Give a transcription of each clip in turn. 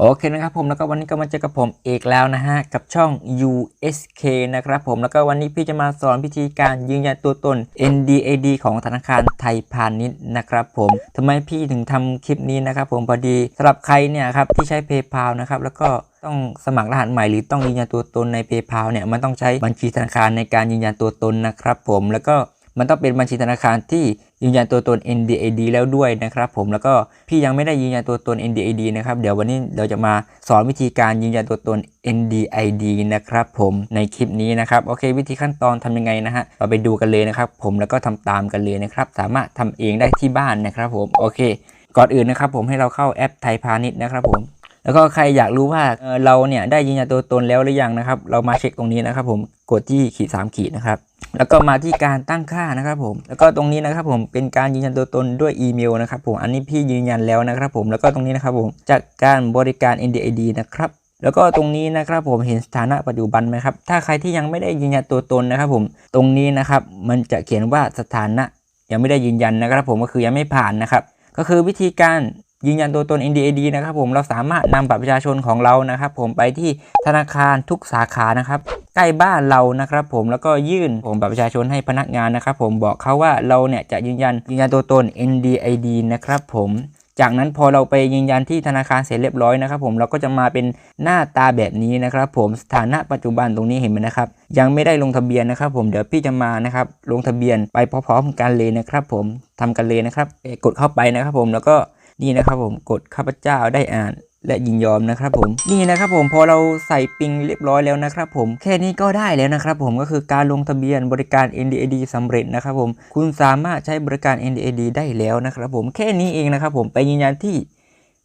โอเคนะครับผมแล้วก็วันนี้ก็มาเจอกับผมเอกแล้วนะฮะกับช่อง USK นะครับผมแล้วก็วันนี้พี่จะมาสอนวิธีการยืนยันตัวตน NDAD ของธนาคารไทยพาณิชย์นะครับผมทำไมพี่ถึงทำคลิปนี้นะครับผมพอดีสำหรับใครเนี่ยครับที่ใช้ PayPal นะครับแล้วก็ต้องสมัครรหัสใหม่หรือต้องยืนยันตัวตนใน PayPal เนี่ยมันต้องใช้บัญชีธนาคารในการยืนยันตัวตนนะครับผมแล้วก็ มันต้องเป็นบัญชีธนาคารที่ยืนยันตัวตน NDAD แล้วด้วยนะครับผมแล้วก็พี่ยังไม่ได้ยืนยันตัวตน NDAD นะครับเดี๋ยววันนี้เราจะมาสอนวิธีการยืนยันตัวตน NDID นะครับผมในคลิปนี้นะครับโอเค วิธีขั้นตอนทำยังไงนะฮะเราไปดูกันเลยนะครับผมแล้วก็ทำตามกันเลยนะครับสามารถทำเองได้ที่บ้านนะครับผมโอเค ก่อนอื่นนะครับผมให้เราเข้าแอปไทยพาณิชย์นะครับผม แล้วก็ใครอยากรู้ว่าเราเนี่ยได้ยืนยันตัวตนแล้วหรือยังนะครับ เรามาเช็คตรงนี้นะครับ ผมกดที่ขีด3ขีดนะครับแล้วก็มาที่การตั้งค่านะครับผม แล้วก็ตรงนี้นะครับผมเป็นการยืนยันตัวตนด้วยอีเมลนะครับผม อันนี้พี่ยืนยันแล้วนะครับผม แล้วก็ตรงนี้นะครับผมจากการบริการ NDID นะครับ แล้วก็ตรงนี้นะครับผมเห็นสถานะปัจจุบันไหมครับ ถ้าใครที่ยังไม่ได้ยืนยันตัวตนนะครับผม ตรงนี้นะครับมันจะเขียนว่าสถานะยังไม่ได้ยืนยันนะครับผมก็คือยังไม่ผ่านนะครับ ก็คือวิธีการ ยืนยันตัวตน NDAD นะครับผมเราสามารถนำบัตรประชาชนของเรานะครับ ผมไปที่ธนาคารทุกสาขานะครับใกล้บ้านเรานะครับ ผมแล้วก็ยื่นผมบัตรประชาชนให้พนักงานนะครับ ผมบอกเขาว่าเราเนี่ยจะยืนยันยืนยันตัวตน NDID นะครับ ผมจากนั้นพอเราไปยืนยันที่ธนาคารเสร็จเรียบร้อยนะครับ ผมเราก็จะมาเป็นหน้าตาแบบนี้นะครับ ผมสถานะปัจจุบันตรงนี้เห็นไหมนะครับ ยังไม่ได้ลงทะเบียนนะครับ ผมเดี๋ยวพี่จะมานะครับลงทะเบียนไปพร้อมๆกันเลยนะครับ ผมทำกันเลยนะครับกดเข้าไปนะครับ ผมแล้วก็ นี่นะครับผมกดข้าพเจ้าได้อ่านและยินยอมนะครับผมนี่นะครับผมพอเราใส่ปิงเรียบร้อยแล้วนะครับผมแค่นี้ก็ได้แล้วนะครับผมก็คือการลงทะเบียนบริการ NDAD สำเร็จนะครับผมคุณสามารถใช้บริการ NDAD ได้แล้วนะครับผมแค่นี้เองนะครับผมไปยืนยันที่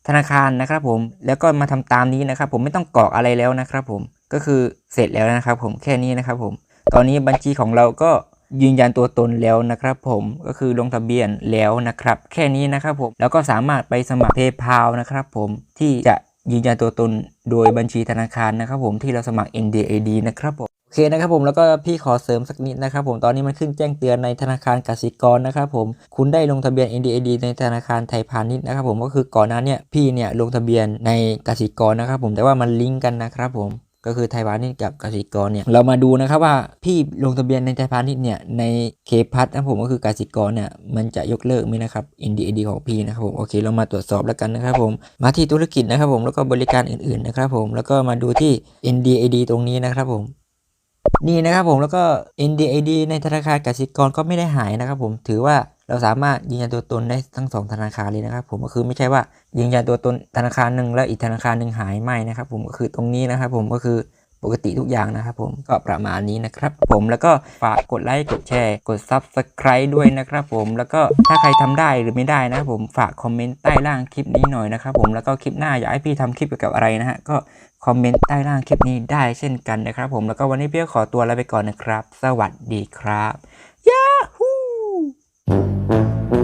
ธนาคารนะครับผมแล้วก็มาทำตามนี้นะครับผมไม่ต้องกรอกอะไรแล้วนะครับผมก็คือเสร็จแล้วนะครับผมแค่นี้นะครับผมตอนนี้บัญชีของเราก็ ยืนยันตัวตนแล้วนะครับผมก็คือลงทะเบียนแล้วนะครับ แค่นี้นะครับผมแล้วก็สามารถไปสมัคร PayPal นะครับผมที่จะยืนยันตัวตนโดยบัญชีธนาคารนะครับผมที่เราสมัคร NDAD นะครับผมโอเคนะครับผมแล้วก็พี่ขอเสริมสักนิดนะครับผมตอนนี้มันขึ้นแจ้งเตือนในธนาคารกสิกรนะครับผมคุณได้ลงทะเบียน NDAD ในธนาคารไทยพาณิชย์นะครับผมก็คือก่อนหน้าเนี่ยพี่เนี่ยลงทะเบียนในกสิกรนะครับผมแต่ว่ามันลิงก์กันนะครับผม ก็คือไทยพาณิชย์กับกสิกรเนี่ยเรามาดูนะครับว่าพี่ลงทะเบียนในไทยพาณิชย์เนี่ยในเคพัทนะผมก็คือกสิกรเนี่ยมันจะยกเลิกไหมนะครับ NDAD ของพี่นะครับผมโอเคเรามาตรวจสอบแล้วกันนะครับผมมาที่ธุรกิจนะครับผมแล้วก็บริการอื่นๆนะครับผมแล้วก็มาดูที่ NDAD ตรงนี้นะครับผมนี่นะครับผมแล้วก็ NDAD ในธนาคารกสิกรก็ไม่ได้หายนะครับผมถือว่า เราสามารถยืนยันตัวตนได้ทั้งสองธนาคารเลยนะครับ ผมก็คือไม่ใช่ว่ายืนยันตัวตนธนาคารหนึ่งแล้วอีกธนาคารหนึ่งหายไม่นะครับ ผมก็คือตรงนี้นะครับ ผมก็คือปกติทุกอย่างนะครับผมก็ประมาณนี้นะครับ ผมแล้วก็ฝากกดไลค์กดแชร์กด Subscribe ด้วยนะครับผมแล้วก็ถ้าใครทำได้หรือไม่ได้นะครับผมฝากคอมเมนต์ใต้ล่างคลิปนี้หน่อยนะครับผมแล้วก็คลิปหน้าอยากให้พี่ทำคลิปเกี่ยวกับอะไรนะฮะก็คอมเมนต์ใต้ล่างคลิปนี้ได้เช่นกันนะครับผมแล้วก็วันนี้พี่ขอตัวลาไปก่อนนะครับ สวัสดีครับยา Música